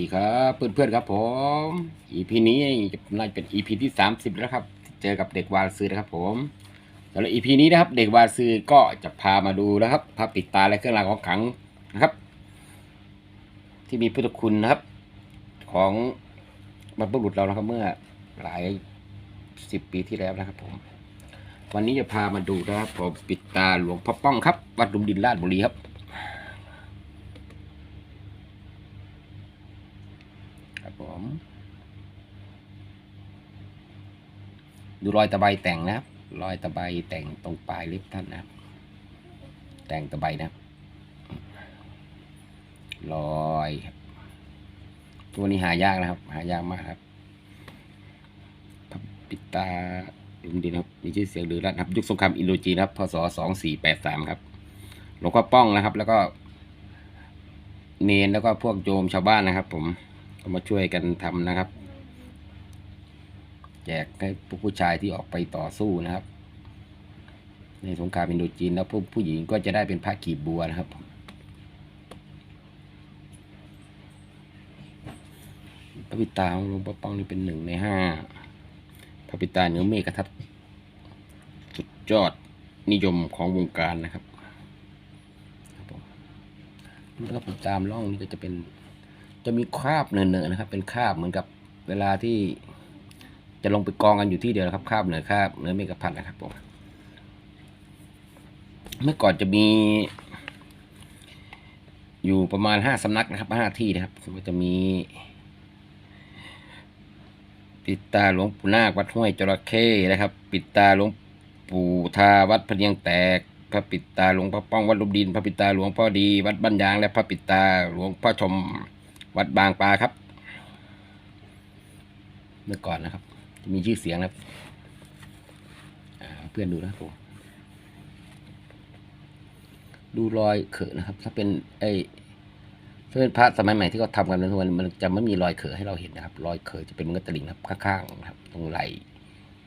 ดีครับเพื่อนๆครับผม EP นี้น่าจะเป็น EP ที่30แล้วครับ เจอกับเด็กวาซือนะครับ ผมสำหรับ EP นี้นะครับ เด็กวาซือก็จะพามาดูนะครับภาพปิดตาและเครื่องรางของขลังนะครับ ที่มีพุทธคุณนะครับ ของบรรพบุรุษเรานะครับ เมื่อหลายสิบปีที่แล้วนะครับ ผม วันนี้จะพามาดูนะครับผมปิดตาหลวงพ่อป้องครับ วัดดุมดินราชบุรีครับผม ดูรอยตะไบแต่งนะครับ รอยตะไบแต่งตรงปลายเล็บท่านนะครับ แต่งตะไบนะรอยตัวนี้หายากนะครับ หายากมากครับพับปิตาลุมดินครับมีชื่อเสียงหรือรัฐครับ ยุคสงครามอินโดจีนครับพศสองสี่แปดสามครับหลวงพ่อป้องนะครับ แล้วก็ เนนแล้วก็พวกโยมชาวบ้านนะครับ ผมก็มาช่วยกันทำนะครับ แจกให้ผู้ชายที่ออกไปต่อสู้นะครับ ในสงครามอินโดจีนแล้วผู้ผู้หญิงก็จะได้เป็นพระกีบบัวนะครับพระปิตาของหลวงพ่อป้องนี่เป็นหนึ่งในห้าพระปิตาเหนือเมฆทัศสุดยอดนิยมของวงการนะครับแล้วก็ผมตามร่องนี่ก็จะเป็น จะมีคราบเนินๆนะครับ เป็นคราบเหมือนกับเวลาที่ จะลงไปกองกันอยู่ที่เดียวนะครับคาบเหนือคาบเหนือเมฆพันนะครับผมเมื่อก่อนจะมี อยู่ประมาณห้าสำนักนะครับห้าที่นะครับก็จะมีปิดตาหลวงปู่นาควัดห้วยจระเข้นะครับ ปิดตาหลวงปู่ทาวัดพะเนียงแตก พระปิดตาหลวงพ่อป้องวัดลุมดิน พระปิดตาหลวงพ่อดี วัดบ้านยาง และพระปิดตาหลวงพ่อชมวัดบางปลาครับ เมื่อก่อนนะครับ มีชื่อเสียงนะครับเพื่อนดูนะครับผมดูรอยเขอะนะครับ ถ้าเป็นไอ้ถ้าเป็นพระสมัยใหม่ที่เขาทำกันในทุกวันมันจะไม่มีรอยเขอะให้เราเห็นนะครับ รอยเขอะจะเป็นมือนกับตลิ่งครับข้างๆนะครับ ตรงไหล่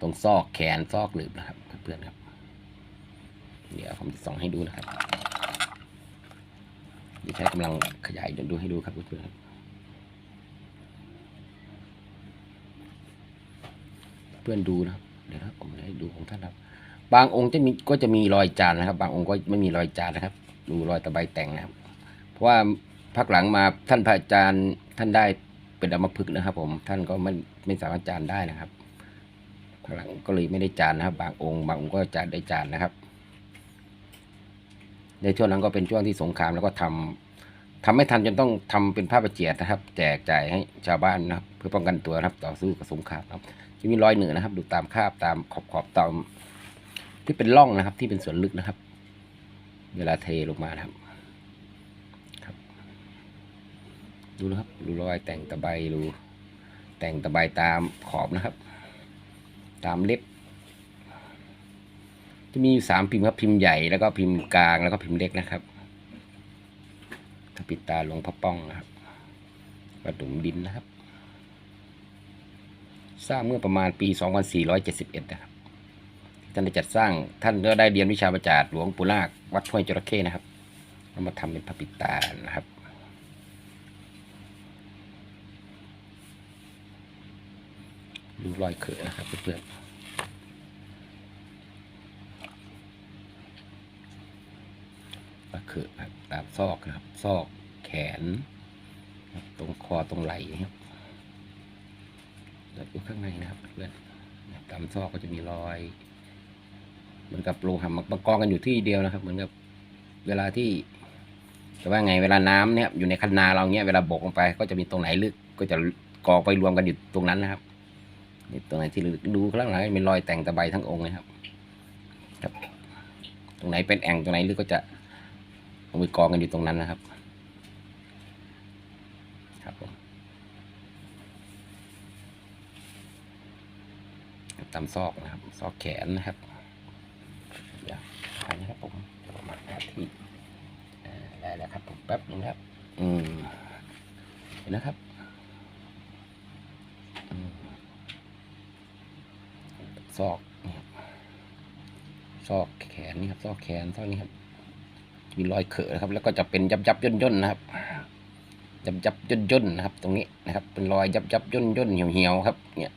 ตรงซอกแขนซอกหลืบนะครับ เพื่อนครับ เดี๋ยวผมจะส่องให้ดูนะครับมีใช้กำลังขยายดูให้ดูครับเพื่อนครับ เพื่อนดูนะครับเดี๋ยวนะผมจะให้ดูของท่านครับ บางองค์จะมีก็จะมีรอยจานนะครับ บางองค์ก็ไม่มีรอยจานนะครับ ดูรอยตะไบแต่งนะครับ เพราะว่าพักหลังมาท่านพระอาจารย์ท่านได้เป็นอมพฤกนะครับ ผมท่านก็ไม่ไม่สามารถจานได้นะครับพักหลังก็เลยไม่ได้จานนะครับ บางองค์บางองค์ก็จานได้จานนะครับ ในช่วงนั้นก็เป็นช่วงที่สงครามแล้วก็ทำ ทำไม่ทันจนต้องทำเป็นผ้าประเจียดนะครับ แจกจ่ายให้ชาวบ้านนะครับ เพื่อป้องกันตัวนะครับ ต่อสู้กับสงครามครับจะมีรอยเหนือนะครับ ดูตามคาบตามขอบขอบตามที่เป็นร่องนะครับ ที่เป็นส่วนลึกนะครับ เวลาเทลงมานะครับครับ ดูนะครับดูรอยแต่งตะไบดูแต่งตะไบตามขอบนะครับ ตามเล็บ จะมีอยู่สามพิมพ์ครับพิมพ์ใหญ่แล้วก็พิมพ์กลางแล้วก็พิมพ์เล็กนะครับ ถ้าปิดตาหลวงพ่อป้องนะครับกระดุมดินนะครับ สร้างเมื่อประมาณปี 2471 นะครับท่านได้จัดสร้างท่านก็ได้เรียนวิชาประจาดหลวงปู่นาควัดห้วยจระเข้นะครับเอามาทำเป็นพระปิดตานะครับดูรอยเขอนะครับเพื่อนๆ รอยเขอะครับตามซอกนะครับ ซอกแขน ตรงคอตรงไหล่นะครับแล้วดูข้างในนะครับเพื่อนตามซอกก็จะมีรอยเหมือนกับโลหะมากองกันอยู่ที่เดียวนะครับ เหมือนกับเวลาที่จะว่าไงเวลาน้ำเนี่ยอยู่ในคันนาเราเนี่ยเวลาบกลงไป ก็จะมีตรงไหนลึกก็จะกองไปรวมกันอยู่ตรงนั้นนะครับนี่ตรงไหนที่ลึกดูข้างหลังเป็นรอยแต่งตะไบทั้งองค์เลยครับครับ ตรงไหนเป็นแอ่งตรงไหนลึกก็จะ ไปกองกันอยู่ตรงนั้นนะครับ ครับผมตามซอกนะครับ ซอกแขนนะครับเดี๋ยวไปนะครับผมประมาณนาทีอ่ได้แล้วครับผมแป๊บนึงครับ อืมเห็นนะครับซอกซอกแขนนี่ครับซอกแขนซอกนี้ครับ มีรอยเขอะนะครับ แล้วก็จะเป็นยับยับย่นย่นนะครับ ยับยับย่นย่นนะครับ ตรงนี้นะครับ เป็นรอยยับยับย่นย่นเหี่ยวเหี่ยวครับ เนี่ย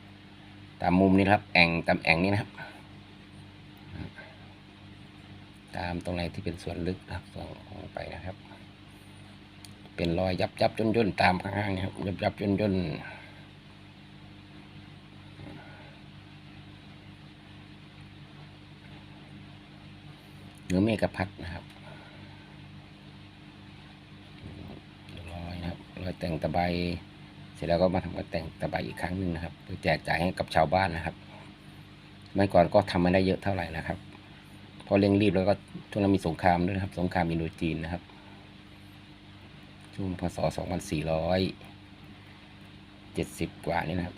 ตามมุมนี้ครับ แองตามแองนี้นะครับ ตามตรงไหนที่เป็นส่วนลึกนะครับส่วนลงไปนะครับ เป็นรอยยับยับย่นย่นตามข้างๆนะครับ ยับยับย่นย่นเนื้อเมฆพัดนะครับรอยนะครับรอย แต่งตะไบเสร็จแล้วก็มาทำการแต่งตะไบอีกครั้งหนึ่งนะครับเพื่อแจกจ่ายให้กับชาวบ้านนะครับเมื่อก่อนก็ทำไม่ได้เยอะเท่าไหร่นะครับเพราะเร่งรีบแล้วก็ช่วงนั้นมีสงครามด้วยนะครับ สงครามอินโดจีนนะครับช่วงพศ 2470 กว่านี่นะครับ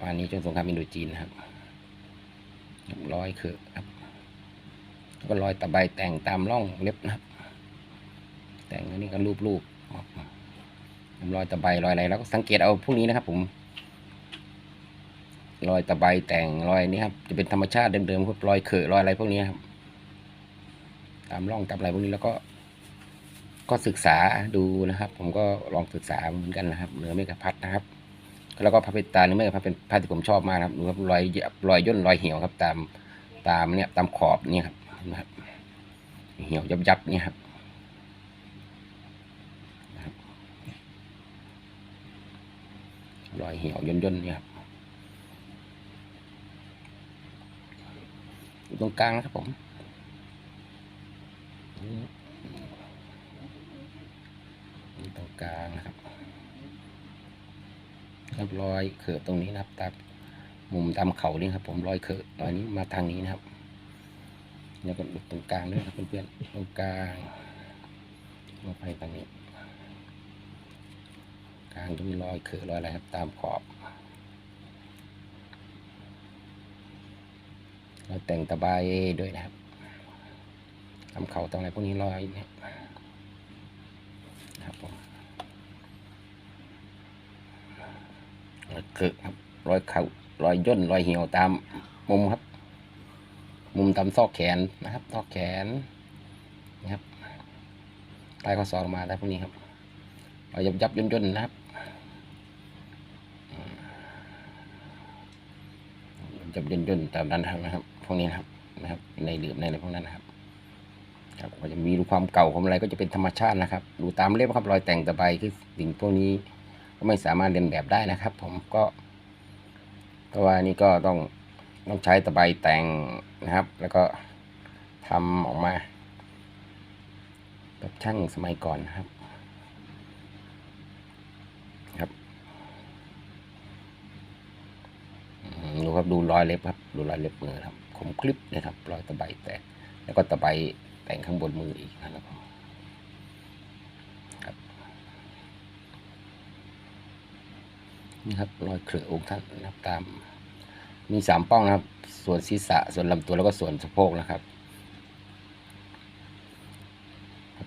วันนี้ช่วงสงครามอินโดจีนนะครับร้อยคือครับก็รอยตะไบแต่งตามร่องเล็บนะครับ แต่งอันนี้ก็รูป รูปรอยตะไบรอยอะไรแล้วก็สังเกตเอาพวกนี้นะครับ ผมรอยตะไบแต่งรอยนี้ครับ จะเป็นธรรมชาติเดิมๆครับรอยเขอรอยอะไรพวกนี้ครับ ตามร่องตามอะไรพวกนี้แล้วก็ ก็ศึกษาดูนะครับ ผมก็ลองศึกษาเหมือนกันนะครับเนื้อเมฆพัดนะครับ แล้วก็พระเพชรตาเนื้อเมฆพัดเป็นผ้าที่ผมชอบมากครับดูครับรอยรอยย่นรอยเหี่ยวครับ ตามตามเนี่ยตามขอบเนี่ยครับนะครับเหี่ยวยับยับเนี่ยครับ รอยเหี่ยวย่นย่นๆเนี่ยครับอยู่ตรงกลางนะครับผมตรงกลางนะครับครับรอยเขือตรงนี้นะครับตามมุมตามเขานี่ครับ ผมรอยเขือรอยนี้มาทางนี้นะครับแล้วก็ตรงกลางด้วยครับเพื่อนๆตรงกลางมาไปทางนี้ กลางมีรอยเขือรอยอะไรครับตามขอบเราแต่งตะไบด้วยนะครับทำเข่าตรงไหนพวกนี้รอยเนี่ยนะครับผมรอยเขือครับรอยเข่ารอยย่นรอยเหี่ยวตามมุมครับ มุมตามซอกแขนนะครับซอกแขนนะครับใต้ข้อศอกลมาได้พวกนี้ครับเรายับยับย่นย่นๆนะครับอืม ยับย่นย่นตามนั้นนะครับ พวกนี้นะครับนะครับ ในเหลือบในอะไรพวกนั้นนะครับครับก็จะมีดูความเก่าของอะไรก็จะเป็นธรรมชาตินะครับ ดูตามเล็บครับรอยแต่งตะไบคือสิ่งพวกนี้ก็ไม่สามารถเรียนแบบได้นะครับ ผมก็เพราะว่านี่ก็ต้องต้องใช้ตะไบแต่งนะครับ แล้วก็ทำออกมาแบบช่างสมัยก่อนนะครับครับอืมดู ครับดูรอยเล็บครับ ดูรอยเล็บมือครับคมคลิปนะครับรอยตะไบแตกแล้วก็ตะไบแต่งข้างบนมืออีกนะครับนี่ครับรอยเขรือองค์ท่านนะครับตาม มีสามป้องนะครับ ส่วนศีรษะส่วนลำตัวแล้วก็ส่วนสะโพกนะครับ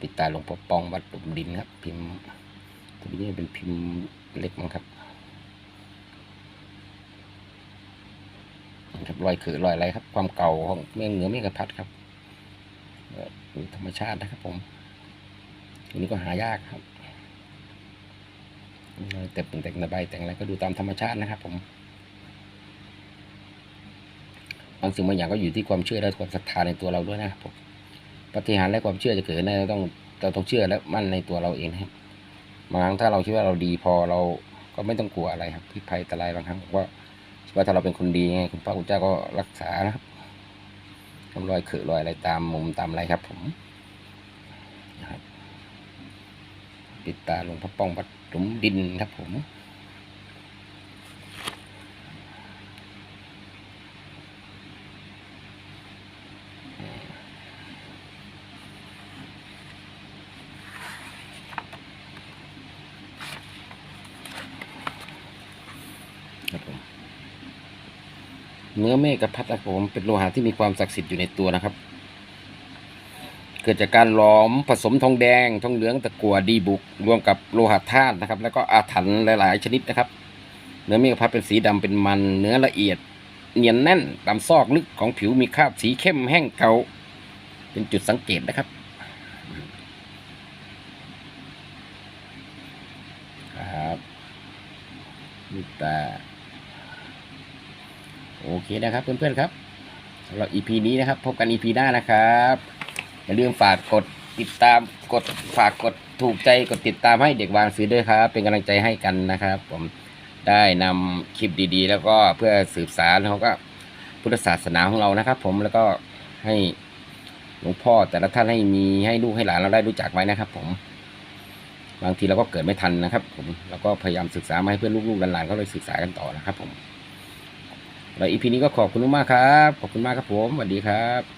ปิดตาหลวงพ่อปองวัดหลุมดินครับ พิมพ์ตัวนี้เป็นพิมพ์เล็กมั้งครับ นะครับรอยคือรอยอะไรครับ ความเก่าของเมฆเหนือเมฆพัดครับเอ่อธรรมชาตินะครับ ผมอันนี้ก็หายากครับรอยแต่งแต่งตะไบแต่งอะไรก็ดูตามธรรมชาตินะครับ ผมบางสิ่งบางอย่างก็อยู่ที่ความเชื่อและความศรัทธาในตัวเราด้วยนะครับผมปฏิหารและความเชื่อจะเกิดได้เราต้องเราต้องเชื่อและมั่นในตัวเราเองนะครับบางครั้งถ้าเราคิดว่าเราดีพอเราก็ไม่ต้องกลัวอะไรครับพิษภัยอันตรายบางครั้งผม ว่าถ้าเราเป็นคนดีไงคุณพระคุณเจ้าก็รักษานะครับทำรอยเขือรอยอะไรตามมุมตามอะไรครับ ผมนะครับปิดตาหลวงพ่อป้องวัดหลุมดินครับผม ครับผม เนื้อเมฆกับพัดนะครับผมเป็นโลหะที่มีความศักดิ์สิทธิ์อยู่ในตัวนะครับ เกิดจากการหลอมผสมทองแดงทองเหลืองตะกั่วดีบุกรวมกับโลหะธาตุนะครับ แล้วก็อาถรรพ์หลาย ๆ ชนิดนะครับ เนื้อเมฆกับพัดเป็นสีดำเป็นมันเนื้อละเอียด เนียนแน่นตามซอกลึกของผิวมีคราบสีเข้มแห้งเกาเป็นจุดสังเกตนะครับลูกตา โอเคนะครับเพื่อนๆครับสำหรับ EP นี้นะครับ พบกัน EP หน้านะครับ อย่าลืมฝากกดติดตามกดฝากกดถูกใจกดติดตามให้เด็กวางซื้อด้วยครับ เป็นกำลังใจให้กันนะครับ ผมได้นำคลิปดีๆ แล้วก็เพื่อสืบสารเขาก็พุทธศาสนาของเรานะครับ ผมแล้วก็ให้หลวงพ่อแต่ละท่านให้มีให้ลูกให้หลานเราได้รู้จักไว้นะครับ ผม บางทีเราก็เกิดไม่ทันนะครับ ผมเราก็พยายามศึกษามาให้เพื่อนลูกๆหลานๆเขาเลยศึกษากันต่อนะครับ ผม แล้วอีพีนี้ก็ขอบคุณมากครับ ขอบคุณมากครับผมสวัสดีครับ